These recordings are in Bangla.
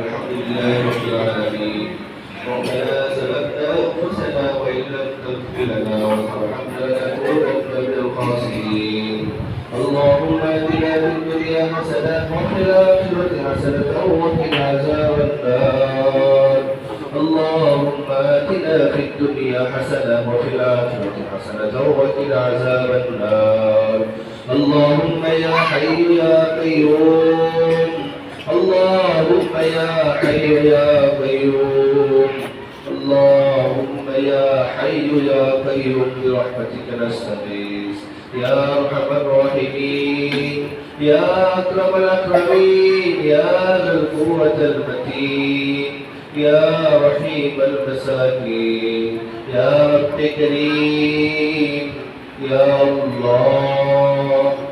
الحمد لله رب العالمين. ربنا ظلمنا انفسنا وإن لم تغفر لنا وترحمنا لنكونن من الخاسرين. اللهم اتنا في الدنيا حسنة وفي الآخرة حسنة وقنا عذاب النار. اللهم آتنا في الدنيا حسنة وفي الآخرة حسنة وقنا عذاب النار. اللهم يا حي يا قيوم. اللهم يا حي يا قيوم. اللهم يا حي يا قيوم برحمتك نستغيث. يا أرحم الراحمين. يا أكرم الأكرمين. يا ذا القوة المتين. يا رحيم المساكين. يا رب كريم يا الله.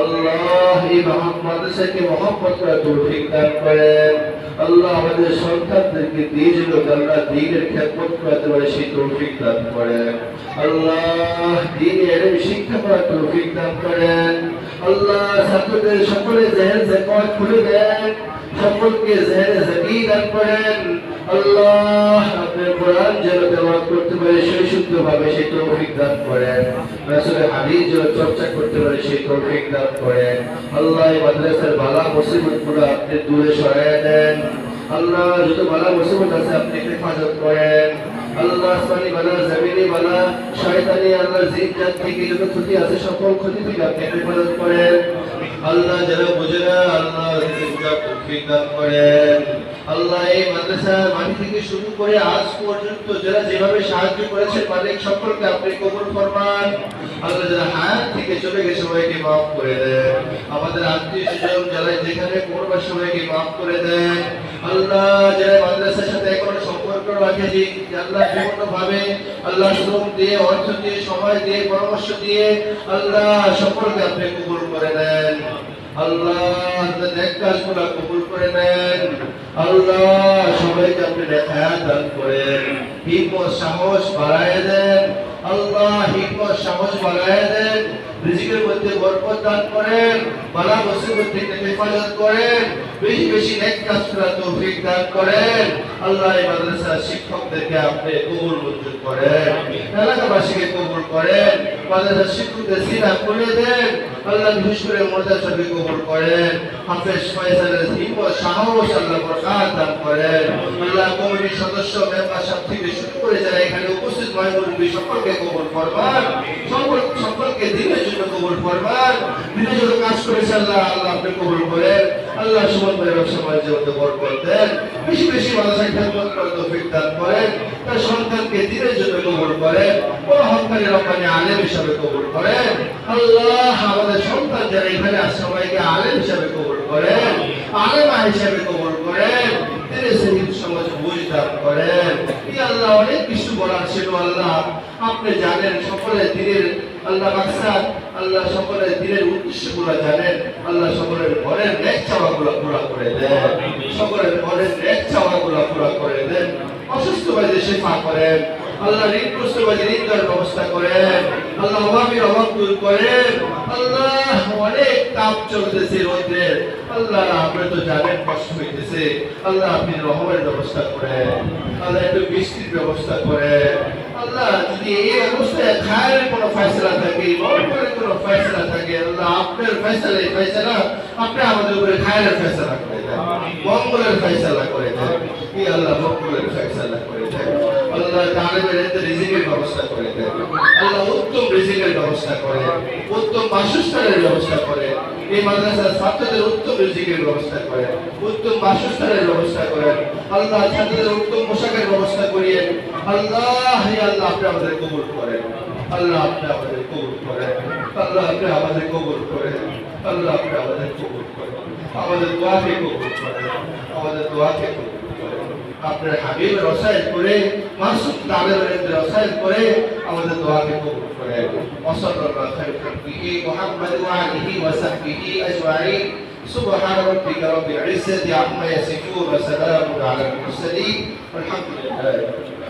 আল্লাহ এই মাদ্রাসাকে মহব্বত করা তৌফিক দান আল্লাহ আমাদের সন্তানদেরকে দিয়ে যেন আল্লাহ দিনের পারে, সেই তৌফিক দান করেন। আল্লাহ দিনে শিক্ষা করার তৌফিক দান করেন। আল্লাহ ছাত্রদের সকলে জেহেন জাকাত খুলে দেন। সকলকে জেহেন জাকি দান করেন। আল্লাহ আপনার কোরআন যেন তেলাওয়াত করতে পারে সেই শুদ্ধভাবে সেই তৌফিক দান করেন। রাসূলের হাদিস যেন চর্চা করতে পারে সেই তৌফিক দান করেন। আল্লাহ মাদ্রাসার বালা মুসিবতগুলো আপনি দূরে সরায় দেন। আল্লাহ যত বালা মুসিবত আছে আপনি হেফাজত করেন। আল্লাহ আসমানি বালা, জমিনি বালা, শয়তানি আল্লাহ জিন জাত থেকে যত ক্ষতি আছে, সকল ক্ষতি থেকে আপনি হেফাজত করেন। আল্লাহ যারা বুঝে না, আল্লাহ তৌফিক দান করেন। আল্লাহ এই মাদ্রাসার থেকে শুরু করে আজ পর্যন্ত যারা যেভাবে সাহায্য সকলকে আপনি কবুল ফরমান। আল্লাহ যারা হায়াত থেকে চলে গেছে, সবাইকে মাফ করে দেন। আমাদের আত্মীয় স্বজন যারা যেখানে সবাইকে মাফ করে দেন। আল্লাহ যারা মাদ্রাসার সাথে সম্পর্ক রাখেছি আল্লাহ বিভিন্ন ভাবে আল্লাহ শ্রম দিয়ে, অর্থ দিয়ে, সময় দিয়ে, পরামর্শ দিয়ে আল্লাহ সকলকে আপনি কবুল করে দেন। আল্লাহ নেক কাজগুলো কবুল করে নেন আল্লাহ, সবাইকে আপনি দেখা দান করেন। হিম্মত সাহস বাড়ায় দেন। আল্লাহ, হিম্মত সাহস বাড়ায় দেন। মধ্যে বরকত দান করেন, বালা মুসিবত থেকে হেফাজত করেন, বেশি বেশি নেক কাজ করার তৌফিক দান করেন। আল্লাহ এই মাদ্রাসার শিক্ষকদেরকে আপনি কবুল মঞ্জুর করেন। এলাকাবাসীকে কবুল করেন। মাদ্রাসার শিক্ষকদের সিনা খুলে দেন। আল্লাহ বিশেষ করে মাদ্রাসাকে কবুল করেন। হাফেজ ফয়সালের হিম্মত সাহস আল্লাহ বরকত দান করেন। আল্লাহ কমিটির সদস্য মেম্বার সব থেকে শুরু করে যারা এখানে উপস্থিত মহিমুরব্বী সকলকে কবুল করবার সকল দিনের জন্য কবুল করবার দিনের জন্য কাজ করেছে আল্লাহ আল্লাহ আপনি করেন। আল্লাহ সুমন ভাই ব্যবসা বাণিজ্য মধ্যে বেশি বেশি রব্বানি আলেম হিসাবে কবুল করেন। আল্লাহ আমাদের সন্তান যারা এখানে আছে, সবাইকে আলেম হিসাবে কবুল করেন। আলেমা হিসাবে কবুল করেন। তিনি শহীদ সমাজ বুঝ দান আল্লাহ অনেক কিছু আল্লাহ। আপনি জানেন, সকলে দিনের আল্লাহ মাকসাদ আল্লাহ সকলের দিনের উদ্দেশ্যগুলো জানেন, আল্লাহ সকলের ঘরের নেক চাওয়াগুলো পুরা করে দেন, সকলের ঘরের নেক চাওয়াগুলো পুরা করে দেন। অসুস্থ ভাইদের শেফা করেন, আল্লাহ ঋণগ্রস্ত ভাইদের ঋণ দেওয়ার ব্যবস্থা করেন, আল্লাহ অভাবের অভাব দূর করেন, আল্লাহ অনেক তাপ চলতেছে রোদ্রের আল্লাহ আপনি তো জানেন কষ্ট হইতেছে, আল্লাহ আপনি রহমের ব্যবস্থা করেন, আল্লাহ একটু বৃষ্টির ব্যবস্থা করেন আল্লাহ যদি এই অবস্থায় খায়ের কোনো ফয়সলা থাকে মরণের কোনো ফয়সলা থাকে আল্লাহ আপনার ফয়সলা ফয়সলা আপনি আমাদের উপরে খায়ের ফয়সলা করে দেন মঙ্গলের ফয়সলা করে দেন এই আল্লাহ মঙ্গলের ফয়সলা ব্যবস্থা করে দেন আল্লাহ ব্যবস্থা করে, উত্তম বাসস্থানের ব্যবস্থা করে, এই মাদ্রাসার ব্যবস্থা করে, উত্তম বাসস্থানের ব্যবস্থা করেন আল্লাহ উত্তম পোশাকের ব্যবস্থা করিয়ে, আল্লাহ আল্লাহ আপনি আমাদের কবুল করেন। আল্লাহ আপনি আমাদের কবুল করেন। আল্লাহ আপনি আমাদের কবুল করেন। আল্লাহ আপনি আমাদের আমাদের দোয়াকে কবুল করেন। আমাদের দোয়াকে কবুল আপনার হাবিব রসায়ন করে মাসুদ তাদের রসায়ন করে আমাদের দোয়াকে কবুল করেন ওসল্লাল্লাহু খায়রু খালকিহি মুহাম্মদ ওয়া আলিহি ওয়া সাহবিহি আজমাইন سبحان ربك رب العزة عما يصفون وسلام على المرسلين والحمد لله رب العالمين